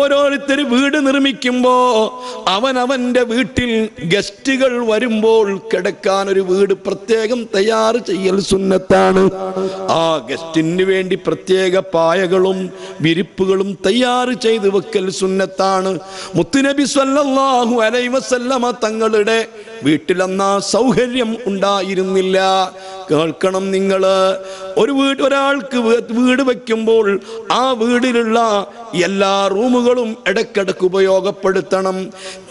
ഓരോരുത്തർ വീട് നിർമ്മിക്കുമ്പോ അവനവന്റെ വീട്ടിൽ ഗസ്റ്റുകൾ വരുമ്പോൾ കിടക്കാൻ ഒരു വീട് പ്രത്യേകം തയ്യാർ ചെയ്യൽ സുന്നത്താണ്. ആ ഗസ്റ്റിന് വേണ്ടി പ്രത്യേക പായകളും വിരിപ്പുകളും തയ്യാർ ചെയ്ത് വെക്കൽ സുന്നത്താണ്. മുത്തുനബി സല്ലല്ലാഹു അലൈഹി വസല്ലമ തങ്ങളുടെ വീട്ടിലന്നാ സൗകര്യം ഉണ്ടായിരുന്നില്ല. കേൾക്കണം നിങ്ങൾ ഒരു വീട് ഒരാൾക്ക് വീട് വയ്ക്കുമ്പോൾ ആ വീടിലുള്ള എല്ലാ റൂമുകളും ഇടക്കിടക്ക് ഉപയോഗപ്പെടുത്തണം.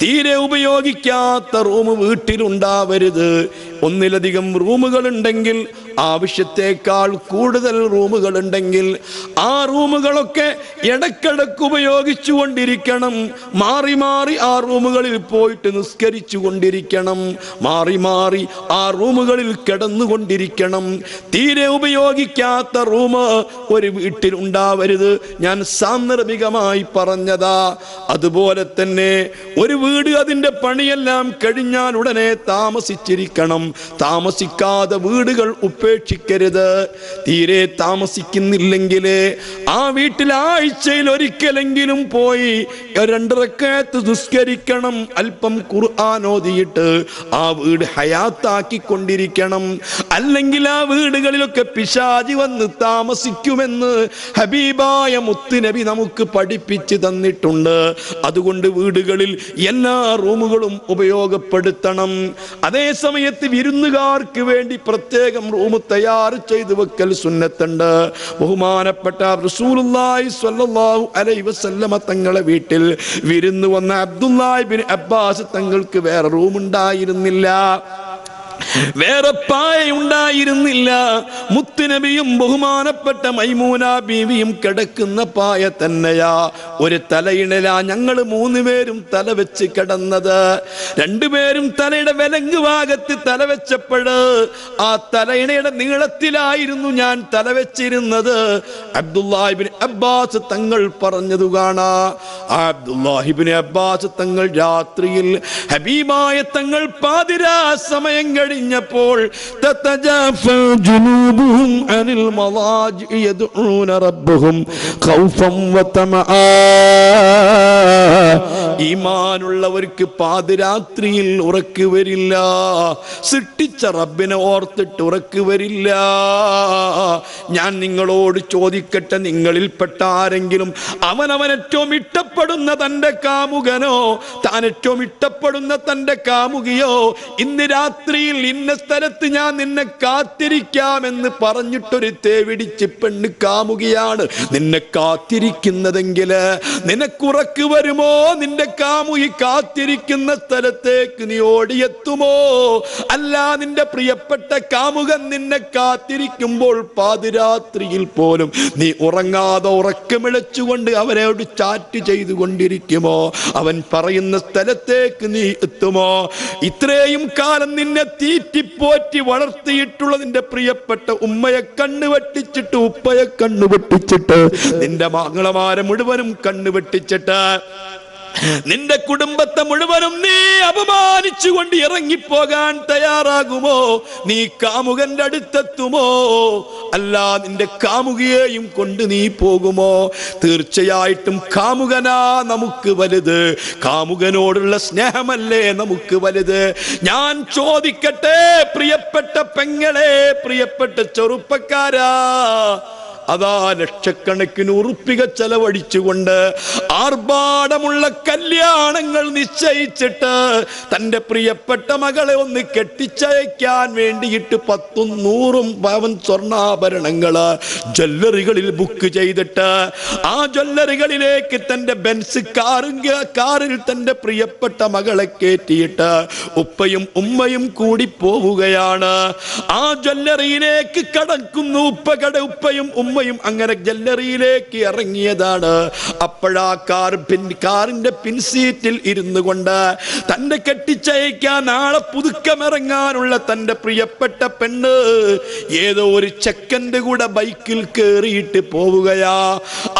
തീരെ ഉപയോഗിക്കാത്ത റൂം വീട്ടിലുണ്ടാവരുത്. ഒന്നിലധികം റൂമുകൾ ഉണ്ടെങ്കിൽ ആവശ്യത്തേക്കാൾ കൂടുതൽ റൂമുകൾ ഉണ്ടെങ്കിൽ ആ റൂമുകളൊക്കെ ഇടക്കിടക്ക് ഉപയോഗിച്ചു കൊണ്ടിരിക്കണം മാറി മാറി ആ റൂമുകളിൽ പോയിട്ട് നിസ്കരിച്ചു കൊണ്ടിരിക്കണം മാറി മാറി ആ റൂമുകളിൽ കിടന്നുകൊണ്ടിരിക്കണം. തീരെ ഉപയോഗിക്കാത്ത റൂം ഒരു വീട്ടിൽ ഉണ്ടാവരുത്. ഞാൻ സാന്ദർഭികമായി പറഞ്ഞതാ. അതുപോലെ തന്നെ ഒരു വീട് അതിന്റെ പണിയെല്ലാം കഴിഞ്ഞാൽ ഉടനെ താമസിച്ചിരിക്കണം. താമസിക്കാതെ വീടുകൾ ഉപേക്ഷിക്കരുത്. തീരെ താമസിക്കുന്നില്ലെങ്കിൽ ആ വീട്ടിൽ ആഴ്ചയിൽ ഒരിക്കലെങ്കിലും പോയി രണ്ടിറക്കത്ത് നിസ്കരിക്കണം അല്പം ഖുർആൻ ഓതിയിട്ട് ആ വീട് ഹയാത്താക്കി കൊണ്ടിരിക്കണം അല്ലെങ്കിൽ ആ വീടുകളിലൊക്കെ പിശാചി വന്ന് താമസിക്കുമെന്ന് ഹബീബായ മുത്തുനബി നമുക്ക് പഠിപ്പിച്ചു തന്നിട്ടുണ്ട്. അതുകൊണ്ട് വീടുകളിൽ എല്ലാ റൂമുകളും ഉപയോഗപ്പെടുത്തണം. അതേ സമയത്ത് വിരുന്നുകാർക്ക് വേണ്ടി പ്രത്യേകം റൂം തയ്യാർ ചെയ്തു വെക്കൽ സുന്നത്തുണ്ട്. ബഹുമാനപ്പെട്ട തങ്ങളെ വീട്ടിൽ വിരുന്ന് വന്ന അബ്ദുല്ലാഹിബിൻ അബ്ബാസ് തങ്ങൾക്ക് വേറെ റൂം ഉണ്ടായിരുന്നില്ല. വേറെ പായ ഉണ്ടായിരുന്നില്ല. മുത്തുനബിയും ബഹുമാനപ്പെട്ട മൈമൂന ബീവിയും കിടക്കുന്ന പായ തന്നെയാ. ഒരു തലയിണലാ ഞങ്ങൾ മൂന്ന് പേരും തല വെച്ച് കിടന്നത്. രണ്ടുപേരും തലയുടെ വിലങ്ങ് ഭാഗത്ത് തല വെച്ചപ്പോഴ് ആ തലയിണയുടെ നീളത്തിലായിരുന്നു ഞാൻ തല വെച്ചിരുന്നത്. അബ്ദുല്ലാഹിബിൻ അബ്ബാസ് തങ്ങൾ പറഞ്ഞതു കാണാ. അബ്ദുല്ലാഹിബിൻ അബ്ബാസ് തങ്ങൾ രാത്രിയിൽ ഹബീബായ തങ്ങൾ പാതിരാ സമയം കഴിഞ്ഞപ്പോൾ ഈമാനുള്ളവർക്ക് പാതിരാത്രിയിൽ ഉറക്ക് വരില്ല. സൃഷ്ടിച്ച റബ്ബിനെ ഓർത്തിട്ട് ഉറക്ക് വരില്ല. ഞാൻ നിങ്ങളോട് ചോദിക്കട്ടെ നിങ്ങളിൽപ്പെട്ട ആരെങ്കിലും അവനവൻ ഏറ്റവും ഇഷ്ടപ്പെടുന്ന തന്റെ കാമുകനോ താൻ ഏറ്റവും ഇഷ്ടപ്പെടുന്ന തന്റെ കാമുകിയോ ഇന്ന് രാത്രിയിൽ ഇന്ന സ്ഥലത്ത് ഞാൻ നിന്നെ കാത്തിരിക്കാമെന്ന് പറഞ്ഞിട്ടൊരു തേവിടിച്ച് പെണ്ണ് കാമുകിയാണ്. നിന്നെ കാത്തിരിക്കുന്നതെങ്കിൽ നിനക്കുറക്ക് വരുമോ? നിന്റെ കാമുകി കാത്തിരിക്കുന്ന സ്ഥലത്തേക്ക് നീ ഓടിയെത്തുമോ? അല്ല നിന്റെ പ്രിയപ്പെട്ട കാമുകൻ നിന്നെ കാത്തിരിക്കുമ്പോൾ പാതിരാത്രിയിൽ പോലും നീ ഉറങ്ങാതെ ഉറക്കമിളച്ചുകൊണ്ട് അവരോട് ചാറ്റ് ചെയ്തുകൊണ്ടിരിക്കുമോ? അവൻ പറയുന്ന സ്ഥലത്തേക്ക് നീ എത്തുമോ? ഇത്രയും കാലം നിന്നെ തീറ്റിപ്പോറ്റി വളർത്തിയിട്ടുള്ള നിന്റെ പ്രിയപ്പെട്ട ഉമ്മയെ കണ്ണു വെട്ടിച്ചിട്ട് ഉപ്പയെ കണ്ണു വെട്ടിച്ചിട്ട് നിന്റെ മംഗളമാരെ മുഴുവനും കണ്ണു വെട്ടിച്ചിട്ട് നിന്റെ കുടുംബത്തെ മുഴുവനും നീ അപമാനിച്ചുകൊണ്ട് ഇറങ്ങിപ്പോകാൻ തയ്യാറാകുമോ? നീ കാമുകന്റെ അടുത്തെത്തുമോ? അല്ല നിന്റെ കാമുകയെയും കൊണ്ട് നീ പോകുമോ? തീർച്ചയായിട്ടും കാമുകനാ നമുക്ക് വലുത്. കാമുകനോടുള്ള സ്നേഹമല്ലേ നമുക്ക് വലുത്? ഞാൻ ചോദിക്കട്ടെ പ്രിയപ്പെട്ട പെങ്ങളെ പ്രിയപ്പെട്ട ചെറുപ്പക്കാരാ. അതാ ലക്ഷക്കണക്കിന് ഉറുപ്പിക ചെലവഴിച്ചുകൊണ്ട് ആർഭാടമുള്ള കല്യാണങ്ങൾ നിശ്ചയിച്ചിട്ട് തന്റെ പ്രിയപ്പെട്ട മകളെ ഒന്ന് കെട്ടിച്ചയക്കാൻ വേണ്ടിയിട്ട് പത്തും നൂറും പവൻ സ്വർണാഭരണങ്ങൾ ജ്വല്ലറികളിൽ ബുക്ക് ചെയ്തിട്ട് ആ ജ്വല്ലറികളിലേക്ക് തന്റെ ബെൻസ് കാറിൽ കാറിൽ തന്റെ പ്രിയപ്പെട്ട മകളെ കയറ്റിയിട്ട് ഉപ്പയും ഉമ്മയും കൂടി പോവുകയാണ്. ആ ജ്വല്ലറിയിലേക്ക് കടക്കുന്നു. ഉപ്പ കട ഉപ്പയും ഉമ്മയും അങ്ങനെ ഗല്ലറിയിലേക്ക് ഇറങ്ങിയതാണ്. അപ്പോഴാ കാർ പിൻ കാറിന്റെ പിൻസീറ്റിൽ ഇരുന്നു കൊണ്ട് തന്റെ കെട്ടിച്ചയക്കാൻ നാളെ പുതുക്കമിറങ്ങാനുള്ള തന്റെ പ്രിയപ്പെട്ട പെണ്ണ് ഏതോ ഒരു ചെക്കന്റെ കൂടെ ബൈക്കിൽ കയറിയിട്ട് പോവുകയാ.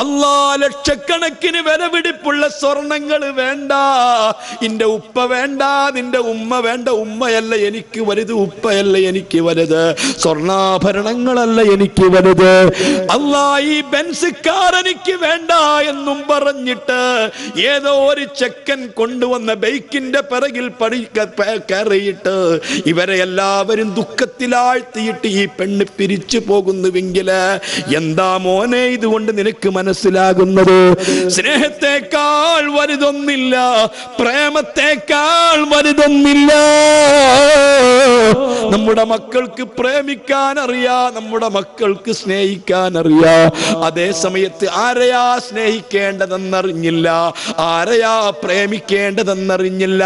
അല്ലാ ലക്ഷക്കണക്കിന് വിലപിടിപ്പുള്ള സ്വർണങ്ങൾ വേണ്ട. നിന്റെ ഉപ്പ വേണ്ട നിന്റെ ഉമ്മ വേണ്ട. ഉമ്മയല്ല എനിക്ക് വലുത് ഉപ്പയല്ല എനിക്ക് വലുത്. സ്വർണാഭരണങ്ങളല്ല എനിക്ക് വലുത്. അല്ലാ ഈ ബെൻസ് കാർ എനിക്ക് വേണ്ട എന്നും പറഞ്ഞിട്ട് ഏതോ ഒരു ചെക്കൻ കൊണ്ടുവന്ന ബൈക്കിന്റെ പിറകിൽ പടി കയറിയിട്ട് ഇവരെ എല്ലാവരും ദുഃഖത്തിലാഴ്ത്തിയിട്ട് ഈ പെണ്ണ് പിരിച്ചു പോകുന്നുവെങ്കിൽ എന്താ മോനെ ഇതുകൊണ്ട് നിനക്ക് മനസ്സിലാകുന്നത്? സ്നേഹത്തെക്കാൾ വലുതൊന്നില്ല പ്രേമത്തെക്കാൾ വലുതൊന്നില്ല. നമ്മുടെ മക്കൾക്ക് പ്രേമിക്കാൻ അറിയാ നമ്മുടെ മക്കൾക്ക് സ്നേഹിക്കാൻ അറിയാ അതേ സമയത്ത് ആരെയാ സ്നേഹിക്കേണ്ടതെന്നറിഞ്ഞില്ല? ആരെയാ പ്രേമിക്കേണ്ടതെന്നറിഞ്ഞില്ല?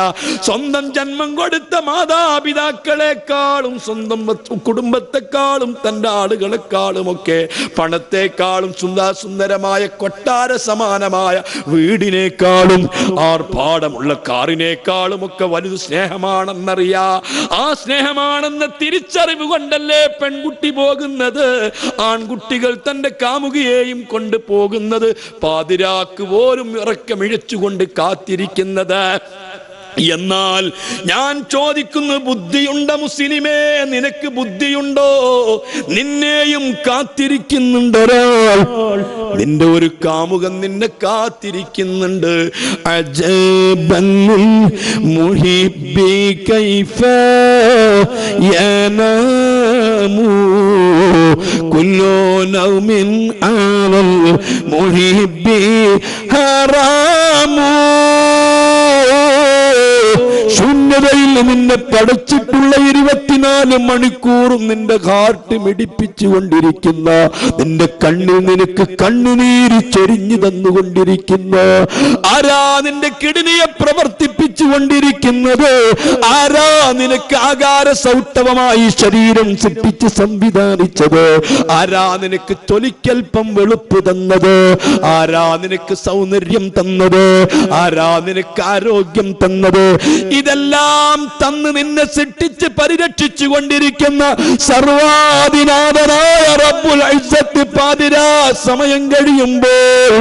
സ്വന്തം ജന്മം കൊടുത്ത മാതാപിതാക്കളെക്കാളും സ്വന്തം കുടുംബത്തെക്കാളും തന്റെ ആളുകളെക്കാളും ഒക്കെ പണത്തെക്കാളും സുന്ദര സുന്ദരമായ കൊട്ടാര സമാനമായ വീടിനേക്കാളും ആർഭാടമുള്ള കാറിനേക്കാളും ഒക്കെ വലുത് സ്നേഹമാണെന്നറിയാ. ആ സ്നേഹമാണെന്ന തിരിച്ചറിവ് കൊണ്ടല്ലേ പെൺകുട്ടി പോകുന്നത്? ആൺകുട്ടികൾ തന്റെ കാമുകിയെയും കൊണ്ട് പോകുന്നത് പാതിരാക്ക് പോലും ഇറക്കമിഴച്ചുകൊണ്ട് കാത്തിരിക്കുന്നത്. എന്നാൽ ഞാൻ ചോദിക്കുന്നു ബുദ്ധിയുണ്ട മുസ്ലിമേ? നിനക്ക് ബുദ്ധിയുണ്ടോ? നിന്നെയും കാത്തിരിക്കുന്നുണ്ട് ഒരാൾ. നിന്റെ ഒരു കാമുകൻ നിന്നെ കാത്തിരിക്കുന്നുണ്ട്. മുഹിബി കൈഫ നൗമിൻ ശൂന്യതയിൽ നിന്നെ പഠിച്ചിട്ടുള്ള ഇരുപത്തിനാല് മണിക്കൂറും നിന്റെ ഹാർട്ട് മിടിപ്പിച്ചു കൊണ്ടിരിക്കുന്ന നിന്റെ കണ്ണിൽ നിനക്ക് കണ്ണുനീര് ചൊരിഞ്ഞു തന്നുകൊണ്ടിരിക്കുന്ന ആരാ നിന്റെ കിഡ്നിയെ പ്രവർത്തിപ്പിച്ചു കൊണ്ടിരിക്കുന്നത് ആരാ നിനക്ക് ആകാര സൗട്ടവമായി ശരീരം സിപ്പിച്ച് സംവിധാനിച്ചത്? ആരാ നിനക്ക് തൊലിക്കൽപ്പം വെളുപ്പ് തന്നത്? ആരാ നിനക്ക് സൗന്ദര്യം തന്നത്? ആരാ നിനക്ക് ആരോഗ്യം തന്നത്? ഇതെല്ലാം തന്ന് നിന്നെ സൃഷ്ടിച്ച് പരിരക്ഷിച്ചു കൊണ്ടിരിക്കുന്ന സർവാധിനാഥനായ റബ്ബുൽ പാതിരാ സമയം കഴിയുമ്പോൾ.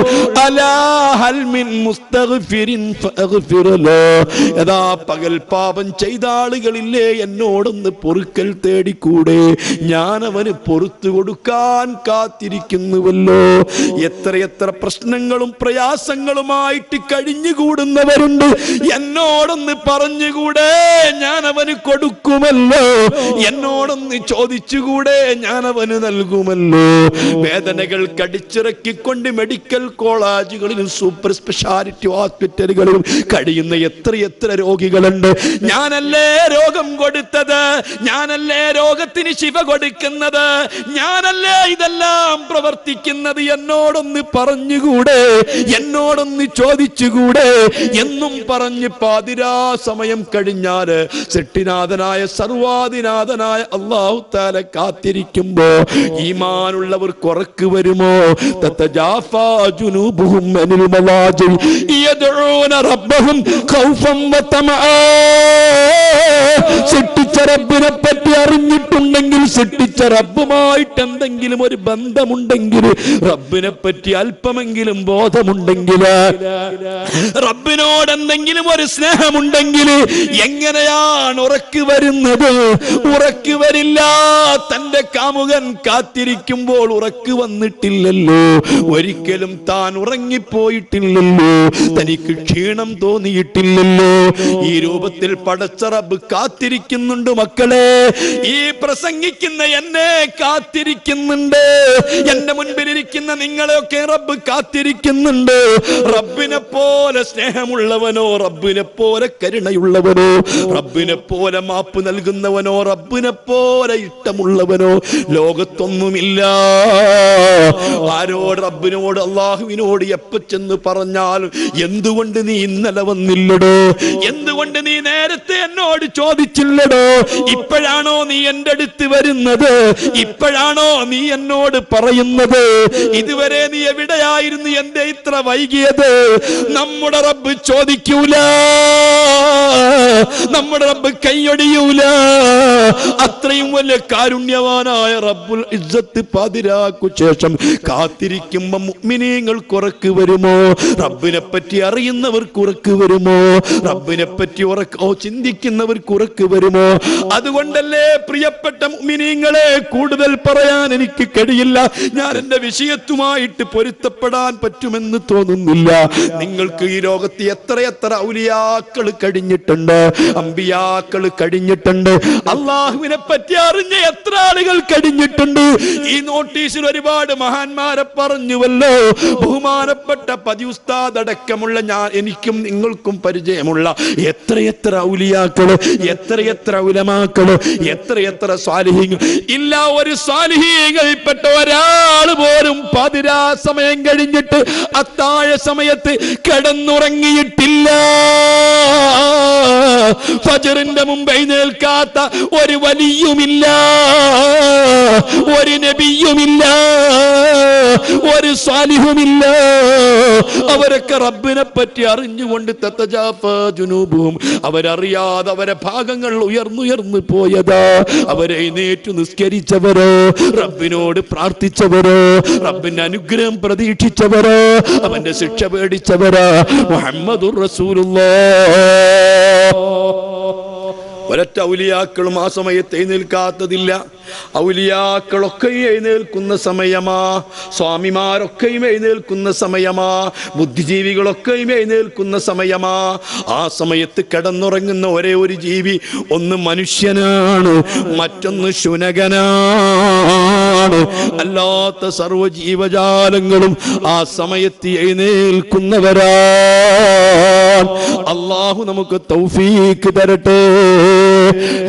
യഥാ പകൽ പാപം ചെയ്ത ആളുകളില്ലേ എന്നോടൊന്ന് പൊറുക്കൽ തേടിക്കൂടെ. ഞാൻ അവന് പൊറത്തു കൊടുക്കാൻ കാത്തിരിക്കുന്നുവല്ലോ. എത്രയെത്ര പ്രശ്നങ്ങളും പ്രയാസങ്ങളുമായിട്ട് കഴിഞ്ഞുകൂടുന്നവരുണ്ട്. എന്നോടൊന്ന് പറഞ്ഞുകൂടെ. ഞാൻ അവന് കൊടുക്കുമല്ലോ? എന്നോടൊന്ന് ചോദിച്ചുകൂടെ ഞാൻ അവന് നൽകുമല്ലോ? വേദനകൾ കടിച്ചിറക്കിക്കൊണ്ട് മെഡിക്കൽ കോളേജുകളിലും സൂപ്പർ സ്പെഷ്യാലിറ്റി ഹോസ്പിറ്റലുകളിലും കഴിയുന്ന എത്ര എത്ര രോഗികളുണ്ട്? ഞാനല്ലേ രോഗം കൊടുത്തത്? ഞാനല്ലേ രോഗത്തിന് ശിവ കൊടുക്കുന്നത്? ഞാനല്ലേ ഇതെല്ലാം പ്രവർത്തിക്കുന്നത്? എന്നോടൊന്ന് പറഞ്ഞുകൂടെ? എന്നോടൊന്ന് ചോദിച്ചുകൂടെ? എന്നും പറഞ്ഞ് പാതിരാ സമയം സെട്ടിനാഥനായ സർവാദിനാഥനായ അള്ളാഹു താല കാത്തിരിക്കുമ്പോ ഈമാനുള്ളവർ കുറക്ക് വരുമോ? സൃഷ്ടിച്ച റബ്ബിനെ പറ്റി അറിഞ്ഞിട്ടുണ്ടെങ്കിൽ സൃഷ്ടിച്ച റബ്ബുമായിട്ട് എന്തെങ്കിലും ഒരു ബന്ധമുണ്ടെങ്കിൽ റബ്ബിനെ പറ്റി അല്പമെങ്കിലും ബോധമുണ്ടെങ്കിൽ റബ്ബിനോട് എന്തെങ്കിലും ഒരു സ്നേഹമുണ്ടെങ്കിൽ എങ്ങനെയാണ് ഉറക്ക് വരുന്നത്? ഉറക്ക് വരില്ല. തന്റെ കാമുകൻ കാത്തിരിക്കുമ്പോൾ ഉറക്ക് വന്നിട്ടില്ലല്ലോ. ഒരിക്കലും താൻ ഉറങ്ങിപ്പോയിട്ടില്ലല്ലോ. തനിക്ക് ക്ഷീണം തോന്നിയിട്ടില്ലല്ലോ. ഈ രൂപത്തിൽ പടച്ച റബ്ബ് കാത്തിരിക്കുന്നുണ്ട് മക്കളെ ഈ പ്രസംഗിക്കുന്ന എന്നെ കാത്തിരിക്കുന്നുണ്ട്. എന്റെ മുൻപിലിരിക്കുന്ന നിങ്ങളെയൊക്കെ റബ്ബ് കാത്തിരിക്കുന്നുണ്ട്. റബ്ബിനെ പോലെ സ്നേഹമുള്ളവനോ റബ്ബിനെ പോലെ കരുണയുള്ളവനോ റബ്ബിനെ പോലെ മാപ്പ് നൽകുന്നവനോ റബ്ബിനെ പോലെ ഇഷ്ടമുള്ളവനോ ലോകത്തൊന്നുമില്ല. ആരോട് റബ്ബിനോട് അള്ളാഹുവിനോട് എപ്പ ചെന്ന് പറഞ്ഞാലും എന്തുകൊണ്ട് നീ ഇന്നലെ വന്നില്ലടോ? എന്തുകൊണ്ട് നീ നേരത്തെ എന്നോട് ചോദിച്ചില്ലടോ? ഇപ്പോഴാണോ നീ എന്റെ അടുത്ത് വരുന്നത്? ഇപ്പോഴാണോ നീ എന്നോട് പറയുന്നത്? ഇതുവരെ നീ എവിടെയായിരുന്നു? എന്റെ ഇത്ര വൈകിയത്? നമ്മുടെ റബ്ബ് ചോദിക്കൂല. നമ്മുടെ റബ്ബ് കൈയൊടിയൂല അത്രയും വലിയ കാരുണ്യവാനായ റബ്ബുൽ ഇസ്സത്ത് പാതിരാക്കു ശേഷം കാത്തിരിക്കുമ്പോ മുഗ്മിനീങ്ങൾ കുറക്ക് വരുമോ? റബ്ബിനെ പറ്റി അറിയുന്നവർ കുറക്ക് വരുമോ? റബ്ബിനെ പറ്റി ഉറക്കോ ചിന്തിക്കുന്നവർ കുറക്ക് വരുമോ? അതുകൊണ്ടല്ലേ പ്രിയപ്പെട്ട മുഗ്മിനീങ്ങളെ കൂടുതൽ പറയാൻ എനിക്ക് കഴിയില്ല. ഞാൻ എന്റെ വിഷയത്തുമായിട്ട് പൊരുത്തപ്പെടാൻ പറ്റുമെന്ന് തോന്നുന്നില്ല. നിങ്ങൾക്ക് ഈ ലോകത്ത് എത്രയെത്ര ഔലിയാക്കൾ കഴിഞ്ഞിട്ടുണ്ട് അമ്പിയാക്കൾ കഴിഞ്ഞിട്ടുണ്ട്. അള്ളാഹുവിനെ പറ്റി അറിഞ്ഞ എത്ര ആളുകൾ കഴിഞ്ഞിട്ടുണ്ട്? ഈ നോട്ടീസിൽ ഒരുപാട് മഹാന്മാരെ പറഞ്ഞുവല്ലോ. ബഹുമാനപ്പെട്ട പതിവുസ്താദടക്കമുള്ള ഞാൻ എനിക്കും നിങ്ങൾക്കും പരിചയമുള്ള എത്രയെത്ര ഔലിയാക്കൾ എത്രയെത്ര ഉലമാക്കൾ എത്രയെത്ര സ്വാലിഹീങ്ങൾ ഇല്ല ഒരു സ്വാലിഹീങ്ങളിൽപ്പെട്ട ഒരാൾ പോലും പതിരാ സമയം കഴിഞ്ഞിട്ട് അത്താഴ സമയത്ത് കിടന്നുറങ്ങിയിട്ടില്ല. ഫജറിന്റെ മുമ്പ് എഴുന്നേൽക്കാത്ത ഒരു വലിയുമില്ല ഒരു നബിയുമില്ല ഒരു സാലിഹുമില്ല. അവരൊക്കെ റബ്ബിനെ പറ്റി അറിഞ്ഞുകൊണ്ട് ജുനൂബും അവരറിയാതെ അവരെ ഭാഗങ്ങൾ ഉയർന്നുയർന്നു പോയതാ. അവരെ നേറ്റു നിസ്കരിച്ചവരോ റബ്ബിനോട് പ്രാർത്ഥിച്ചവരോ റബ്ബിന്റെ അനുഗ്രഹം പ്രതീക്ഷിച്ചവരോ അവന്റെ ശിക്ഷ പേടിച്ചവരോ. മുഹമ്മദുർ റസൂലുള്ള. ഒരൊറ്റ ഔലിയാക്കളും ആ സമയത്ത് എഴുന്നേൽക്കാത്തതില്ല. ഔലിയാക്കളൊക്കെയും എഴുന്നേൽക്കുന്ന സമയമാ. സ്വാമിമാരൊക്കെയും എഴുന്നേൽക്കുന്ന സമയമാ. ബുദ്ധിജീവികളൊക്കെയും എഴുന്നേൽക്കുന്ന സമയമാ. ആ സമയത്ത് കിടന്നുറങ്ങുന്ന ഒരേ ഒരു ജീവി ഒന്ന് മനുഷ്യനാണ് മറ്റൊന്ന് ശുനകനാണ്. അല്ലാത്ത സർവ ജീവജാലങ്ങളും ആ സമയത്ത് എഴുന്നേൽക്കുന്നവരാ അള്ളാഹു നമുക്ക് തൗഫീക്ക് തരട്ടെ.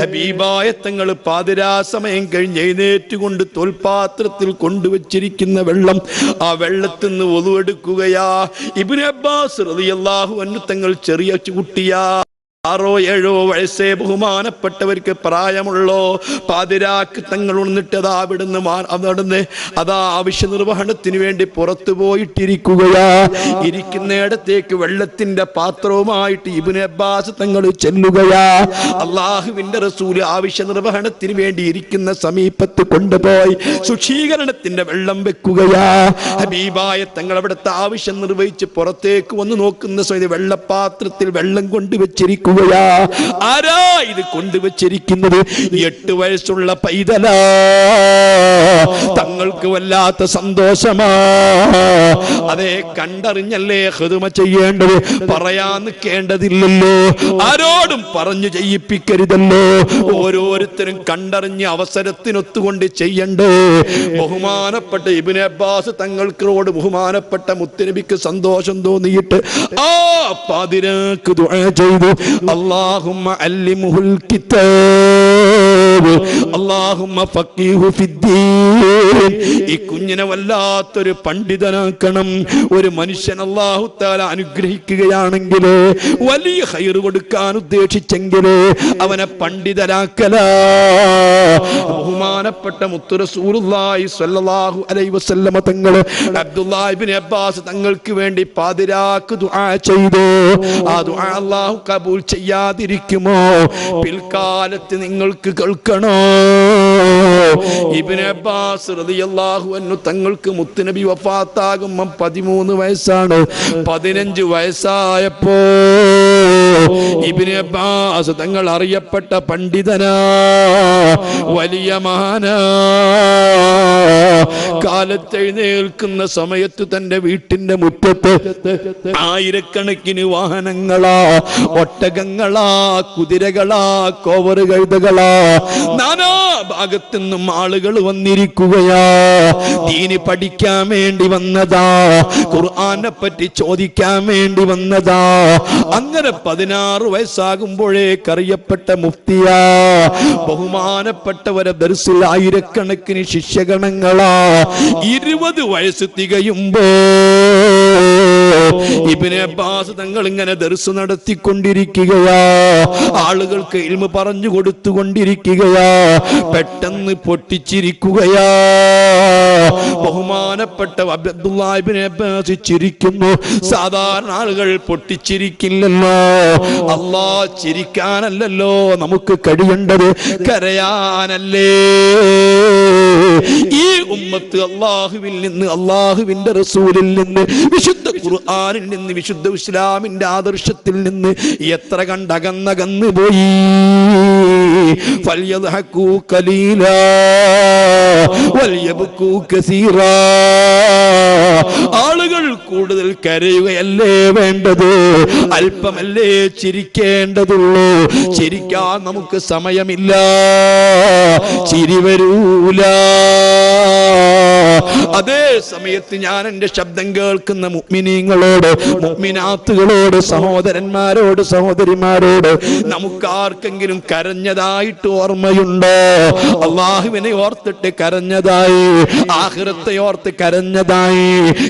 ഹബീബായ തങ്ങൾ പാതിരാ സമയം കഴിഞ്ഞ് എഴുന്നേറ്റുകൊണ്ട് തോൽപാത്രത്തിൽ കൊണ്ടുവച്ചിരിക്കുന്ന വെള്ളം ആ വെള്ളത്തിൽ നിന്ന് ഒതുവെടുക്കുകയാ. ഇബിന് അബ്ബാസ് റളിയല്ലാഹു അൻഹു തങ്ങൾ ചെറിയ കുട്ടിയാ ആറോ ഏഴോ വയസ്സേ ബഹുമാനപ്പെട്ടവർക്ക് പ്രായമുള്ളോ പാതിരാക്ക് തങ്ങൾ ഉണർന്നിട്ട് അതാ അവിടുന്ന് അവിടുന്ന് അതാ ആവശ്യ നിർവഹണത്തിന് വേണ്ടി പുറത്തു പോയിട്ടിരിക്കുകയാ. ഇരിക്കുന്നിടത്തേക്ക് വെള്ളത്തിന്റെ പാത്രവുമായിട്ട് ഇബിന് അബ്ബാസ് തങ്ങൾ ചെല്ലുകയാ. അള്ളാഹുവിന്റെ റസൂൽ ആവശ്യ നിർവഹണത്തിന് വേണ്ടി ഇരിക്കുന്ന സമീപത്ത് കൊണ്ടുപോയി ശുചീകരണത്തിന്റെ വെള്ളം വെക്കുകയാ. ഹബീബായ തങ്ങൾ അവിടുത്തെ ആവശ്യം നിർവഹിച്ച് പുറത്തേക്ക് വന്ന് നോക്കുന്ന സമയത്ത് വെള്ളപ്പാത്രത്തിൽ വെള്ളം കൊണ്ടുവച്ചിരിക്കുകയാ ആരാ ഇത് കൊണ്ടുവച്ചിരിക്കുന്നത്? എട്ട് വയസ്സുള്ള പൈതലാ. തങ്ങൾക്ക് വല്ലാത്ത സന്തോഷമാ. അതെ കണ്ടറിഞ്ഞല്ലേ ഹൃദമ ചെയ്യേണ്ടത്? പറയാൻ നിൽക്കേണ്ടതില്ലല്ലോ ആരോടും പറഞ്ഞു ചെയ്യിപ്പിക്കരുതല്ലോ. ഓരോരുത്തരും കണ്ടറിഞ്ഞ് അവസരത്തിനൊത്തുകൊണ്ട് ചെയ്യണ്ടേ. ബഹുമാനപ്പെട്ട ഇബിന് അബ്ബാസ് തങ്ങൾക്കോട് ബഹുമാനപ്പെട്ട മുത്തനബിക്ക് സന്തോഷം തോന്നിയിട്ട് ആ പാതിരാക്ക് ദുആ ചെയ്തു അല്ലാഹുമ്മ അല്ലിമുഹുൽ അല്ലാഹുമ്മ ഫിദ്ദീൻ. ഈ കുഞ്ഞിനെ വല്ലാത്തൊരു പണ്ഡിതനാക്കണം. ഒരു മനുഷ്യൻ അല്ലാഹു തആല അനുഗ്രഹിക്കുകയാണെങ്കിൽ വലിയ ഹൈർ കൊടുക്കാൻ ഉദ്ദേശിച്ചെങ്കിൽ അവനെ പണ്ഡിതനാക്കല. ബഹുമാനപ്പെട്ട മുത്തു റസൂലുള്ളാഹി സ്വല്ലല്ലാഹു അലൈഹി വസല്ലമ തങ്ങൾ അബ്ദുല്ലാഹി അബ്ബാസ് തങ്ങൾക്ക് വേണ്ടി പാതിരാക്ക് ദുആ ചെയ്തു. ആ ദുആ അല്ലാഹു കബൂൽ ചെയ്യാതിരിക്കുമോ? പിൽക്കാലത്ത് നിങ്ങൾക്ക് കേൾക്കണോ ഇബ്നു അബ്ബാസ് റളിയല്ലാഹു അൻഹു തങ്ങൾക്ക് മുത്തുനബി വഫാത്താകുമ്പം പതിമൂന്ന് വയസ്സാണ്. പതിനഞ്ച് വയസ്സായപ്പോ ഇബ്നു അബ്ബാസ് തങ്ങൾ അറിയപ്പെട്ട പണ്ഡിതനാ വലിയ മഹാനാ. കാലത്തെഴുന്നേൽക്കുന്ന സമയത്ത് തന്റെ വീട്ടിന്റെ മുറ്റത്ത് ആയിരക്കണക്കിന് വാഹനങ്ങളാ ഒട്ടകങ്ങളാ കുതിരകളാ കോവറ് കഴുതകളാ നാനാ ഭാഗത്തു നിന്നും ആളുകൾ വന്നിരിക്കുകയാ. ദീനി പഠിക്കാൻ വേണ്ടി വന്നതാ. ഖുർആനെ പറ്റി ചോദിക്കാൻ വേണ്ടി വന്നതാ. അങ്ങനെ പതിനാറ് വയസ്സാകുമ്പോഴേക്ക് അറിയപ്പെട്ട മുഫ്തിയാ. ബഹുമാനപ്പെട്ടവരെ ദർസിൽ ആയിരക്കണക്കിന് ശിഷ്യഗണങ്ങളാ. ഇരുപത് വയസ്സ് തികയുമ്പോ ഇബിനെ അബ്ബാസ് തങ്ങൾ ഇങ്ങനെ ദർസ് നടത്തിക്കൊണ്ടിരിക്കുകയാ. ആളുകൾക്ക് ഇൽമ പറഞ്ഞു കൊടുത്തുകൊണ്ടിരിക്കുകയാ. പെട്ടെന്ന് പൊട്ടിച്ചിരിക്കുകയാ. ബഹുമാനപ്പെട്ട അബ്ദുല്ലാഹിബിനെ ചിരിക്കുന്നു. സാധാരണ ആളുകൾ പൊട്ടിച്ചിരിക്കില്ലല്ലോ. അള്ളാ ചിരിക്കാനല്ലല്ലോ. നമുക്ക് കഴിയേണ്ടത് കരയാനല്ലേ. ഈ ഉമ്മത്ത് അള്ളാഹുവിൽ നിന്ന് അള്ളാഹുവിന്റെ റസൂലിൽ നിന്ന് വിശുദ്ധ ഖുർആനിൽ നിന്ന് വിശുദ്ധ ഇസ്ലാമിന്റെ ആദർശത്തിൽ നിന്ന് എത്ര കണ്ടകന്നകന്ന് പോയി. ഫല്യദ്ഹകൂ ഖലീലാ. വൽയബ്കൂ കസീറാ ആളുകൾ കൂടുതൽ കരയുകയല്ലേ വേണ്ടത്? അല്പമല്ലേ ചിരിക്കേണ്ടതുള്ളൂ. ചിരിക്കാൻ നമുക്ക് സമയമില്ല. ചിരി വരൂല. അതേ സമയത്ത് ഞാൻ എന്റെ ശബ്ദം കേൾക്കുന്ന മുഗ്മിനീങ്ങളോട് മുഗ്മിനാത്തുകളോട് സഹോദരന്മാരോട് സഹോദരിമാരോട് നമുക്ക് ആർക്കെങ്കിലും കരഞ്ഞതായിട്ട് ഓർമ്മയുണ്ടോ? അള്ളാഹുവിനെ ഓർത്തിട്ട് കരഞ്ഞതായി ആഹൃത്തെ ഓർത്ത് കരഞ്ഞതായി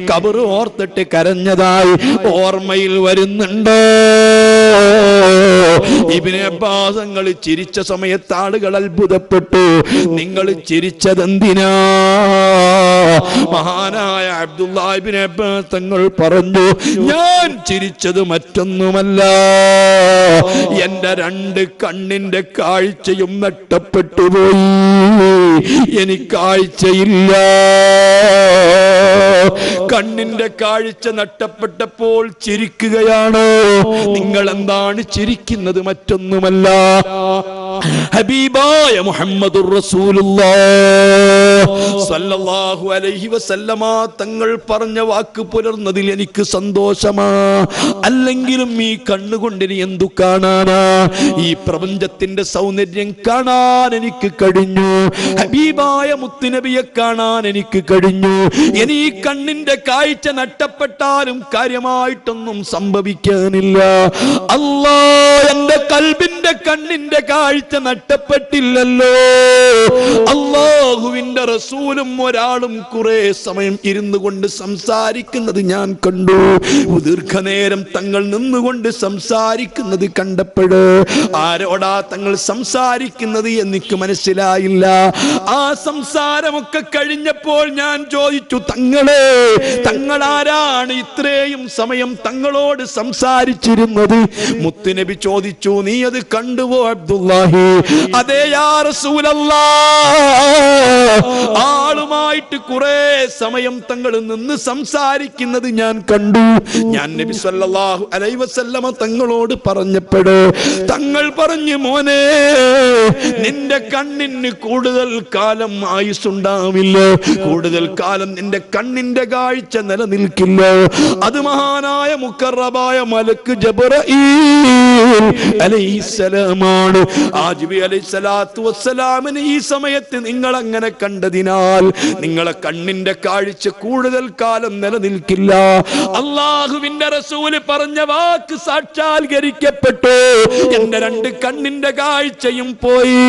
കബറ് ഓർത്തിട്ട് കരഞ്ഞതായി ഓർമ്മയിൽ വരുന്നുണ്ട്. ഇബിനെ അബ്ബാസങ്ങൾ ചിരിച്ച സമയത്ത് ആളുകൾ അത്ഭുതപ്പെട്ടു. നിങ്ങൾ ചിരിച്ചതെന്തിനാ? മഹാനായ അബ്ദുല്ലാഹിബിൻ തങ്ങൾ പറഞ്ഞു ഞാൻ ചിരിച്ചത് മറ്റൊന്നുമല്ല. എന്റെ രണ്ട് കണ്ണിന്റെ കാഴ്ചയും നഷ്ടപ്പെട്ടു പോയി. എനിക്ക് കാഴ്ചയില്ല. കണ്ണിന്റെ കാഴ്ച നഷ്ടപ്പെട്ടപ്പോൾ ചിരിക്കുകയാണ്. നിങ്ങൾ എന്താണ് ചിരിക്കുന്നത് മറ്റൊന്നുമല്ല. ഹബീബായ റസൂലുള്ളാഹ് അലൈഹി വസല്ലമ തങ്ങൾ പറഞ്ഞ വാക്ക് പുലർന്നതിൽ എനിക്ക് സന്തോഷമാ. അല്ലെങ്കിലും ഈ കണ്ണുകൊണ്ട് ഇനി എന്തു കാണാനാ? ഈ പ്രപഞ്ചത്തിന്റെ സൗന്ദര്യം കാണാൻ എനിക്ക് കഴിഞ്ഞു. ഹബീബായ മുത്തുനബിയെ കാണാൻ എനിക്ക് കഴിഞ്ഞു. ഇനി ഈ കണ്ണിന്റെ കാഴ്ച നഷ്ടപ്പെട്ടാലും കാര്യമായിട്ടൊന്നും സംഭവിക്കാനില്ല. അല്ലാ എന്റെ കൽബിന്റെ കണ്ണിന്റെ കാഴ്ച നഷ്ടപ്പെട്ടില്ലല്ലോ. Oh, Allah. അള്ളാഹുവിന്റെ റസൂലും ഒരാളും കുറെ സമയം ഇരുന്നു കൊണ്ട് സംസാരിക്കുന്നത് ഞാൻ കണ്ടു. ദീർഘനേരം തങ്ങൾ നിന്നുകൊണ്ട് സംസാരിക്കുന്നത് കണ്ടപ്പോഴ് ആരോടാ തങ്ങൾ സംസാരിക്കുന്നത് എനിക്ക് മനസ്സിലായില്ല. ആ സംസാരമൊക്കെ കഴിഞ്ഞപ്പോൾ ഞാൻ ചോദിച്ചു തങ്ങളെ തങ്ങൾ ആരാണ് ഇത്രയും സമയം തങ്ങളോട് സംസാരിച്ചിരുന്നത്? മുത്തുനബി ചോദിച്ചു നീ അത് കണ്ടുവോ അബ്ദുല്ലാഹി? അതേ യാ റസൂലല്ലാ. ആളുമായിട്ട് കുറെ സമയം തങ്ങൾ നിന്ന് സംസാരിക്കുന്നത് ഞാൻ കണ്ടു. ഞാൻ നബി സല്ലല്ലാഹു അലൈഹി വസല്ലമ തങ്ങളോട് പറഞ്ഞപ്പോഴ് തങ്ങൾ പറഞ്ഞു മോനെ നിന്റെ കണ്ണിന് കൂടുതൽ കാലം ആയുസ്സുണ്ടാവില്ല. കൂടുതൽ കാലം നിന്റെ കണ്ണിന്റെ കാഴ്ച നിലനിൽക്കില്ല. അത് മഹാനായ മുക്കറബായ മലക്ക് ജബറഈൽ അലൈഹിസ്സലാമാണ് ആജിബി അലൈഹിസ്സലാത്തു വസ്സലാമിന് ഈ സമയത്ത് നിങ്ങൾ അങ്ങനെ കണ്ടതിനാൽ നിങ്ങളെ കണ്ണിന്റെ കാഴ്ച കൂടുതൽ കാലം നിലനിൽക്കില്ല. അള്ളാഹുവിന്റെ റസൂൽ പറഞ്ഞ വാക്ക് സാക്ഷാത്കരിക്കപ്പെട്ടു. എന്റെ രണ്ട് കണ്ണിന്റെ കാഴ്ചയും പോയി.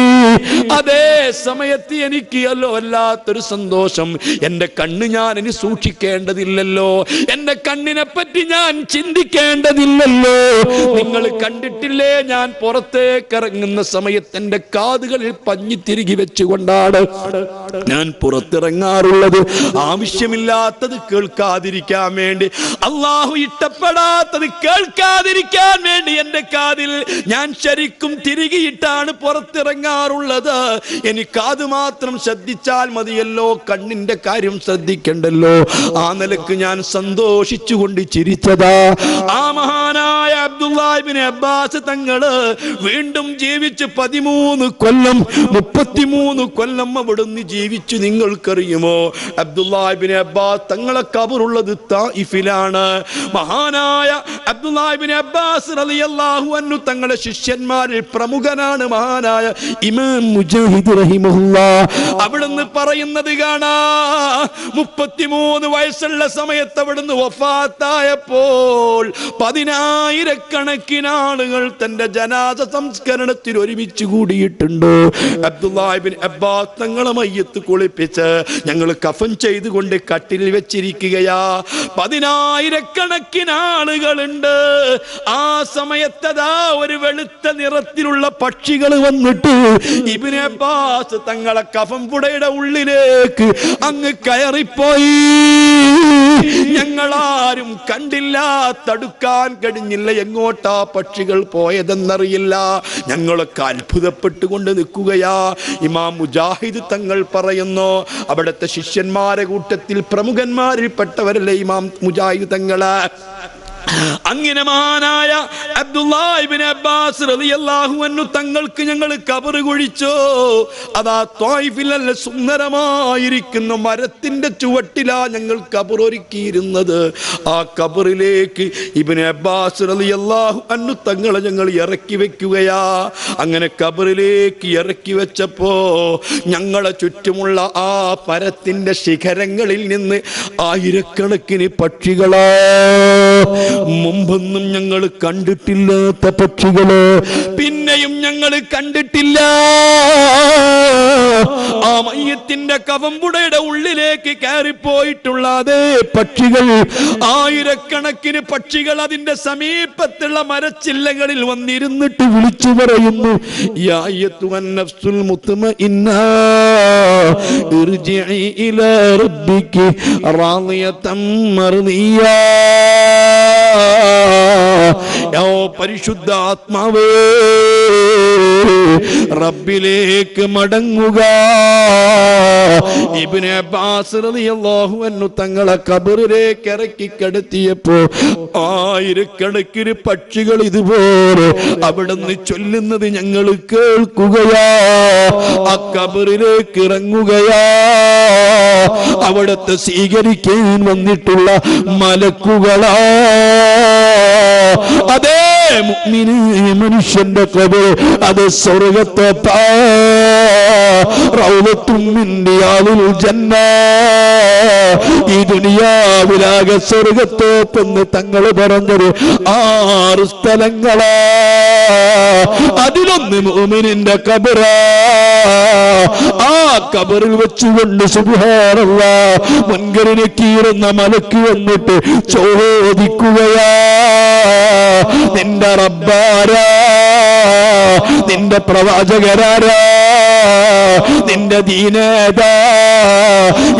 അതേ സമയത്ത് എനിക്ക് അല്ലോ വല്ലാത്തൊരു സന്തോഷം. എന്റെ കണ്ണ് ഞാൻ ഇനി സൂക്ഷിക്കേണ്ടതില്ലല്ലോ. എന്റെ കണ്ണിനെ പറ്റി ഞാൻ ചിന്തിക്കേണ്ടതില്ലല്ലോ. നിങ്ങൾ കണ്ടിട്ടില്ലേ ഞാൻ പുറത്തേക്ക് ഇറങ്ങുന്ന സമയത്ത് എന്റെ കാതുകളിൽ പഞ്ഞി തിരികെ വെച്ചുകൊണ്ടാണ് ഞാൻ പുറത്തിറങ്ങാറുള്ളത് ആവശ്യമില്ലാത്തത് കേൾക്കാതിരിക്കാൻ വേണ്ടി. അള്ളാഹു ഇഷ്ടപ്പെടാത്തത് കേൾക്കാതിരിക്കാൻ വേണ്ടി എന്റെ കാതിൽ ഞാൻ ശരിക്കും തിരികെയിട്ടാണ് പുറത്തിറങ്ങാറുള്ളത്. എനിക്ക് അത് മാത്രം ശ്രദ്ധിച്ചാൽ മതിയല്ലോ കണ്ണിന്റെ കാര്യം ശ്രദ്ധിക്കണ്ടല്ലോ. ആ നിലയ്ക്ക് ഞാൻ സന്തോഷിച്ചുകൊണ്ട് ചിരിച്ചതാ. ആ മഹാനായ അബ്ദുല്ലാഹിബിൻ അബ്ബാസ് തങ്ങൾ വീണ്ടും ജീവിച്ച് പതിമൂന്ന് കൊല്ലം മുപ്പത്തിമൂന്ന് കൊല്ലം അവിടുന്ന് ജീവിച്ചു. നിങ്ങൾക്കറിയുമോ? അബ്ദുല്ലാഹിബിൻ അബ്ബാസ് തങ്ങളെ കബറുള്ളത് തായിഫിലാണ്. മഹാനായ അബ്ദുല്ലാഹിബിൻ അബ്ബാസ് റളിയല്ലാഹു അൻഹു തങ്ങളുടെ ശിഷ്യന്മാരിൽ പ്രമുഖനാണ് മഹാനായ ഇമാം മുജാഹിദ് അവിടുന്ന് പറയുന്നത് കാണാ മുപ്പത്തിമൂന്ന് വയസ്സുള്ള സമയത്ത് അവിടുന്ന് വഫാത്തായപ്പോൾ പതിനായിരക്കണക്കിന് ആയിരക്കണക്കിന് ആളുകൾ തന്റെ ജനാസ സംസ്കരണത്തിൽ ഒരുമിച്ച് കൂടിയിട്ടുണ്ട്. അബ്ദുല്ലാഹിബിൻ അബ്ബാസ് തങ്ങളെ മയ്യത്ത് കുളിപ്പിച്ച് ഞങ്ങൾ കഫൻ ചെയ്തുകൊണ്ട് കട്ടിൽ വെച്ചിരിക്കുകയാ. പതിനായിരക്കണക്കിന് ആളുകളുണ്ട്. ആ സമയത്തതാ ഒരു വെളുത്ത നിറത്തിലുള്ള പക്ഷികൾ വന്നിട്ട് ഇബിന് അബ്ബാസ് തങ്ങളെ കഫം പുടയുടെ ഉള്ളിലേക്ക് അങ്ങ് കയറിപ്പോയി. ഞങ്ങളാരും കണ്ടില്ല തടുക്കാൻ കഴിഞ്ഞില്ല എങ്ങോട്ടാ പക്ഷികൾ പോയതെന്നറിയില്ല. ഞങ്ങളൊക്കെ അത്ഭുതപ്പെട്ടുകൊണ്ട് നിൽക്കുകയാ. ഇമാം മുജാഹിദ് തങ്ങൾ പറയുന്നു അവിടുത്തെ ശിഷ്യന്മാരെ കൂട്ടത്തിൽ പ്രമുഖന്മാരിൽപ്പെട്ടവരല്ലേ ഇമാം മുജാഹിദ് തങ്ങൾ? അങ്ങനെ മഹാനായ അബ്ദുല്ലാഹിബ്നു അബ്ബാസ് റളിയല്ലാഹു അൻഹു തങ്ങൾക്ക് ഞങ്ങൾ കബറ് കുഴിച്ചോ. അതാ ത്വായിഫിലല്ല സുന്ദരമായിരിക്കുന്ന മരത്തിന്റെ ചുവട്ടിലാ ഞങ്ങൾ കബറൊരുക്കിയിരുന്നത്. ആ കബറിലേക്ക് ഇബ്നു അബ്ബാസ് റളിയല്ലാഹു അൻഹു തങ്ങളെ ഞങ്ങൾ ഇറക്കി വെക്കുകയാ. അങ്ങനെ കബറിലേക്ക് ഇറക്കി വെച്ചപ്പോ ഞങ്ങളെ ചുറ്റുമുള്ള ആ പരത്തിന്റെ ശിഖരങ്ങളിൽ നിന്ന് ആയിരക്കണക്കിന് പക്ഷികളാ മുമ്പൊന്നും ഞങ്ങൾ കണ്ടിട്ടില്ലാത്ത പക്ഷികൾ. പിന്നെയും ഞങ്ങൾ കണ്ടിട്ടില്ല. ആ മയ്യത്തിന്റെ കവമ്പുടയുടെ ഉള്ളിലേക്ക് കയറിപ്പോയിട്ടുള്ള അതേ പക്ഷികൾ. ആയിരക്കണക്കിന് പക്ഷികൾ അതിന്റെ സമീപത്തുള്ള മരച്ചില്ലകളിൽ വന്നിരുന്നിട്ട് വിളിച്ചു പറയുന്നു. യാ റബ്ബിക്ക് നഫ്സുൽ മുത്മഇന്നാ ഇർജിഇ ഓ പരിശുദ്ധ ആത്മാവേ റബ്ബിലേക്ക് മടങ്ങുക. ഇബ്നു അബ്ബാസ് റളിയല്ലാഹു അൻഹു തങ്ങളെ കബറിലേക്ക് ഇറക്കി കിടത്തിയപ്പോ ആയിരക്കണക്കിന് പക്ഷികൾ ഇതുപോലെ അവിടുന്ന് ചൊല്ലുന്നത് ഞങ്ങൾ കേൾക്കുകയാ. ആ കബറിലേക്ക് ഇറങ്ങുകയാ. അവിടുത്തെ സ്വീകരിക്കാൻ വന്നിട്ടുള്ള മലക്കുകളാ. അതേ മനുഷ്യന്റെ കബർ അത് സ്വർഗത്തെ ഈ ദുനിയാവിലാകെ സ്വർഗത്തോപ്പെന്ന് തങ്ങൾ പറഞ്ഞത് ആറ് സ്ഥലങ്ങളാ. അതിലൊന്ന് മുഅ്മിനിന്റെ കബറ. ആ കബറിൽ വെച്ചുകൊണ്ട് സുബാറല്ല മുൻകരനക്കീറുന്ന മലക്ക് വന്നിട്ട് ചോദിക്കുകയാ. നിന്റെ റബ്ബാരാ. നിന്റെ പ്രവാചകരാരാ.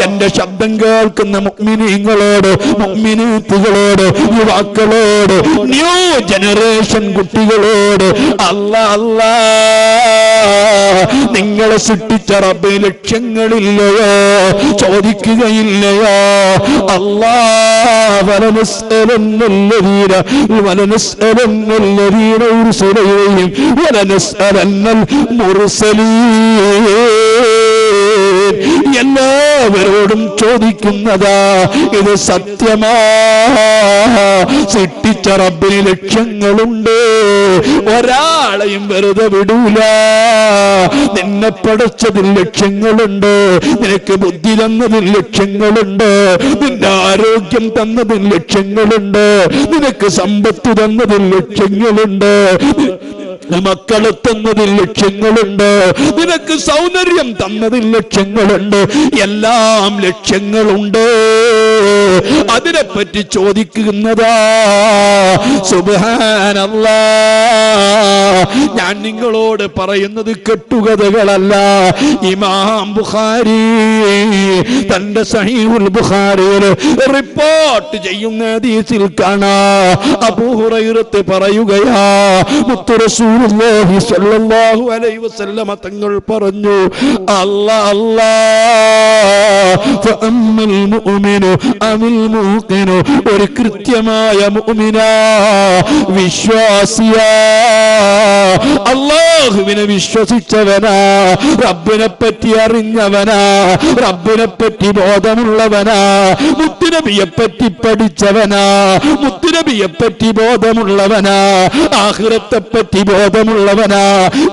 എന്റെ ശബ്ദം കേൾക്കുന്ന മുഗ്മിനീങ്ങളോട് മുഗ്മിനീത്തുകളോട് യുവാക്കളോട് ന്യൂ ജനറേഷൻ കുട്ടികളോട് അല്ല അല്ല നിങ്ങളെ സൃഷ്ടിച്ച റബ്ബ് ലക്ഷ്യങ്ങളില്ലയോ? ചോദിക്കുകയില്ലയോ? അല്ലാ എല്ലാവരോടും ചോദിക്കുന്നതാ ഇത് സത്യമാ. സൃഷ്ടിച്ച റബ്ബിന് ലക്ഷ്യങ്ങളുണ്ട്. ഒരാളെയും വെറുതെ വിടൂല. നിന്നെ പടച്ചതിൽ ലക്ഷ്യങ്ങളുണ്ട്. നിനക്ക് ബുദ്ധി തന്നതിൽ ലക്ഷ്യങ്ങളുണ്ട്. നിന്റെ ആരോഗ്യം തന്നതിൽ ലക്ഷ്യങ്ങളുണ്ട്. നിനക്ക് സമ്പത്ത് തന്നതിൽ ലക്ഷ്യങ്ങളുണ്ട്. മക്കളെ തന്നതിൽ ലക്ഷ്യങ്ങളുണ്ട്. നിനക്ക് സൗന്ദര്യം തന്നതിൽ ലക്ഷ്യങ്ങളുണ്ട്. എല്ലാം ലക്ഷ്യങ്ങളുണ്ട്. അതിനെപ്പറ്റി ചോദിക്കുന്നതാ. സുബാനല്ലാ ഞാൻ നിങ്ങളോട് പറയുന്നത് കെട്ടുകഥകളല്ല. ഇമാം ബുഖാരി തന്റെ സഹീഹുൽ ബുഖാരിയിൽ റിപ്പോർട്ട് ചെയ്യുന്ന ഹദീസിൽ കാണാ. അബൂഹുറൈറത്ത് പറയുകയാ മുത്തു റസൂലുള്ളാഹി സ്വല്ലല്ലാഹു അലൈഹി വസല്ലമ തങ്ങൾ പറഞ്ഞു അല്ലാ അല്ലാ. ഫഅമ്മൽ മുഅ്മിനു മൂഖിനു ഒരു കൃത്യമായ വിശ്വാസിയ. അള്ളാഹുവിനെ വിശ്വസിച്ചവനാ റബ്ബിനെ പറ്റി അറിഞ്ഞവനാ റബ്ബിനെ പറ്റി ബോധമുള്ളവനാ മുത്തുനബിയെ പറ്റി പഠിച്ചവനാ മുത്തുനബിയെ പറ്റി ബോധമുള്ളവനാ ആഹ്റത്തെ പറ്റി ബോധമുള്ളവനാ.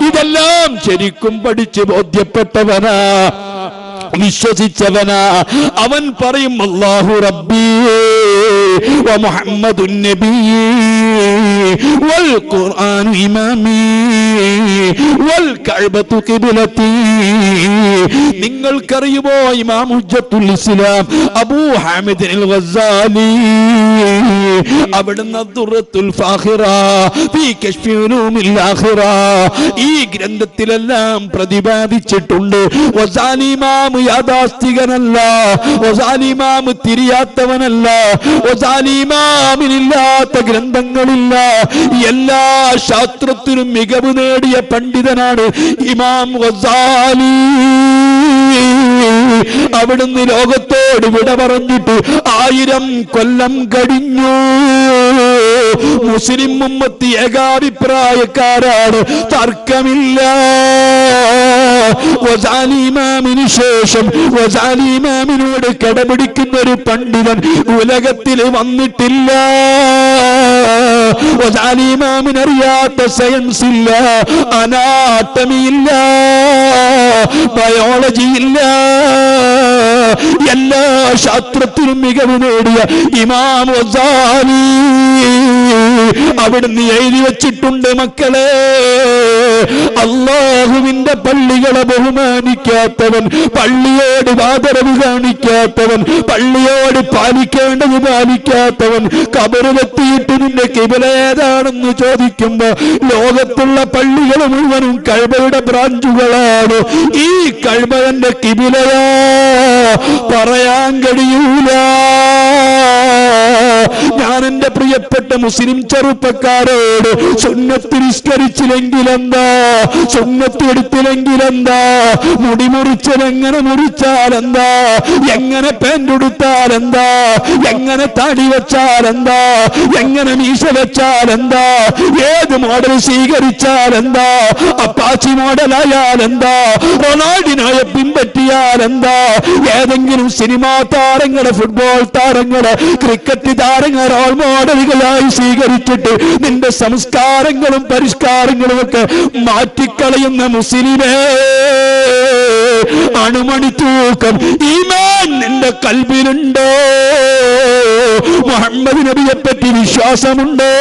ഇതെല്ലാം ശരിക്കും പഠിച്ച് ബോധ്യപ്പെട്ടവനാ. വിശ്വസിച്ചവനാ. അവൻ പറയും അല്ലാഹു റബ്ബി വ മുഹമ്മദുൻ നബി. والقرآن إمامي والكعبة قبلتي നിങ്ങൾക്കറിയുമോ ഇമാം ഹുജ്ജത്തുൽ ഇസ്ലാം അബൂ ഹാമിദ് അൽ ഗസാലി അവിടുന്ന് ദുറത്തുൽ ഫാഖിറ ഫീ കശ്ഫി ഉലൂമിൽ ആഖിറ ഈ ഗ്രന്ഥത്തിലെല്ലാം പ്രതിപാദിച്ചിട്ടുണ്ട് വസാലി ഇമാം യാഥാസ്ഥികനല്ല വസാലി ഇമാം തിരിയാത്തവനല്ല വസാലി ഇമാമിനില്ലാത്ത ഗ്രന്ഥങ്ങളില്ല എല്ലാ ശാസ്ത്രത്തിനും മികവ് നേടിയ പണ്ഡിതനാണ് ഇമാം ഗസാലി. അവിടുന്ന് ലോകത്തോട് വിട പറഞ്ഞിട്ട് ആയിരം കൊല്ലം കഴിഞ്ഞു. മുസ്ലിം ഉമ്മത്തി ഏകാഭിപ്രായക്കാരാണ്. തർക്കമില്ല. ശേഷം വസാലിമാമിനോട് കടപിടിക്കുന്ന ഒരു പണ്ഡിതൻ ഉലകത്തിൽ വന്നിട്ടില്ല. അറിയാത്ത സയൻസ് ഇല്ല അനാട്ടമിയില്ല ബയോളജി ഇല്ല. എല്ലാ ശാസ്ത്രത്തിനും മികവ് നേടിയ ഇമാം വസാലി അവിടുന്ന് എഴുതി വച്ചിട്ടുണ്ട് മക്കളെ. അള്ളാഹുവിന്റെ പള്ളികളെ ബഹുമാനിക്കാത്തവൻ പള്ളിയോട് ആദരവ് കാണിക്കാത്തവൻ പള്ളിയോട് പാലിക്കേണ്ടത് പാലിക്കാത്തവൻ കബറിലെത്തിയിട്ട് നിന്റെ കിബില ഏതാണെന്ന് ചോദിക്കുമ്പോ ലോകത്തുള്ള പള്ളികൾ മുഴുവനും കഴിവയുടെ ബ്രാഞ്ചുകളാണ്. ഈ കഴിവന്റെ കിബിലയാ പറയാൻ കഴിയൂല. ഞാൻ എന്റെ പ്രിയപ്പെട്ട മുസ്ലിം ചെറുപ്പക്കാരോട് സുന്നത്ത് നിസ്കരിച്ചില്ലെങ്കിൽ എന്താ സുന്നത്ത് എടുത്തില്ലെങ്കിൽ എന്താ മുടി മുറിച്ചത് എങ്ങനെ മുറിച്ചാൽ എന്താ എങ്ങനെ പാന്റ് ഉടുത്താൽ എന്താ എങ്ങനെ തടി വെച്ചാൽ എന്താ എങ്ങനെ മീശ വെച്ചാൽ എന്താ ഏത് മോഡൽ സ്വീകരിച്ചാൽ എന്താ അപ്പാച്ചി മോഡലായാലെന്താ റൊണാൾഡിനോയെ പിൻപറ്റിയാൽ എന്താ ഏതെങ്കിലും സിനിമാ താരങ്ങളെ ഫുട്ബോൾ താരങ്ങളെ ക്രിക്കറ്റ് താരങ്ങൾ റോൾ മോഡലുകളായി സ്വീകരിച്ചിട്ട് നിന്റെ സംസ്കാരങ്ങളും പരിഷ്കാരങ്ങളും ഒക്കെ മാറ്റിക്കളയുന്ന മുസ്ലിമേ. അണുമണി തൂക്കം ഈമാൻ നിന്റെ കൽവിലുണ്ടോ? മുഹമ്മദ് നബിയെ പറ്റി വിശ്വാസമുണ്ടോ?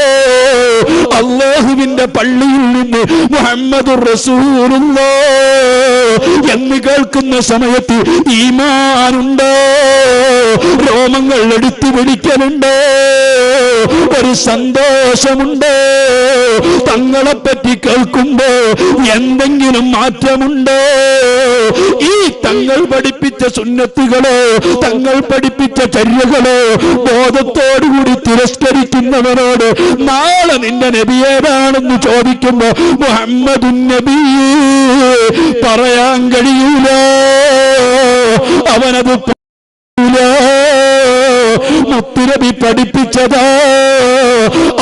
അള്ളാഹുവിന്റെ പള്ളിയിൽ നിന്ന് മുഹമ്മദ് റസൂലുള്ളോ. എന്ന് കേൾക്കുന്ന സമയത്ത് ഈമാനുണ്ടോ? രോമങ്ങൾ എടുത്തു പിടിക്കലുണ്ടോ? ഒരു സന്തോഷമുണ്ടോ? തങ്ങളെപ്പറ്റി കേൾക്കുമ്പോ എന്തെങ്കിലും മാറ്റമുണ്ടോ? ഈ തങ്ങൾ പഠിപ്പിച്ച സുന്നത്തുകളോ തങ്ങൾ പഠിപ്പിച്ച ചര്യകളോ ബോധത്തോടുകൂടി തിരസ്കരിക്കുന്നവനോട് നാളെ നിന്റെ നബിയേതാണെന്ന് ചോദിക്കുമ്പോ മുഹമ്മദ് പറയാൻ കഴിയൂല. അവനത് മുത്തുനബി പഠിപ്പിച്ചതാ.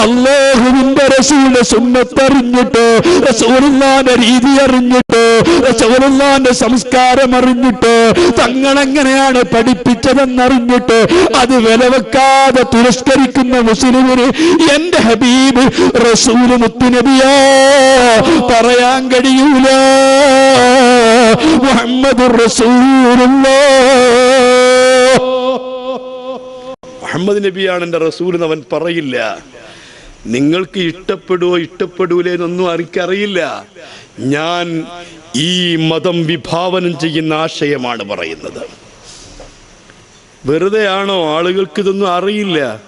അള്ളാഹുവിന്റെ റസൂലിന്റെ സുന്നത്തറിഞ്ഞിട്ട് റസൂലുള്ളാന്റെ രീതി അറിഞ്ഞിട്ട് റസൂലുള്ളാന്റെ സംസ്കാരം അറിഞ്ഞിട്ട് തങ്ങളെങ്ങനെയാണ് പഠിപ്പിച്ചതെന്നറിഞ്ഞിട്ട് അത് വിലവെക്കാതെ തിരസ്കരിക്കുന്ന മുസ്ലിമിന് എന്റെ ഹബീബ് റസൂൽ മുത്തുനബിയോ പറയാൻ കഴിയൂല. മുഹമ്മദ് മുഹമ്മദ് നബിയാണ് എന്റെ റസൂൽ അവൻ പറയില്ല. നിങ്ങൾക്ക് ഇഷ്ടപ്പെടുവോ ഇഷ്ടപ്പെടൂലേ എന്നൊന്നും അറിയിക്കറിയില്ല ഞാൻ ഈ മതം വിഭാവനം ചെയ്യുന്ന ആശയമാണ് പറയുന്നത്. വെറുതെയാണോ ആളുകൾക്ക് ഇതൊന്നും അറിയില്ല?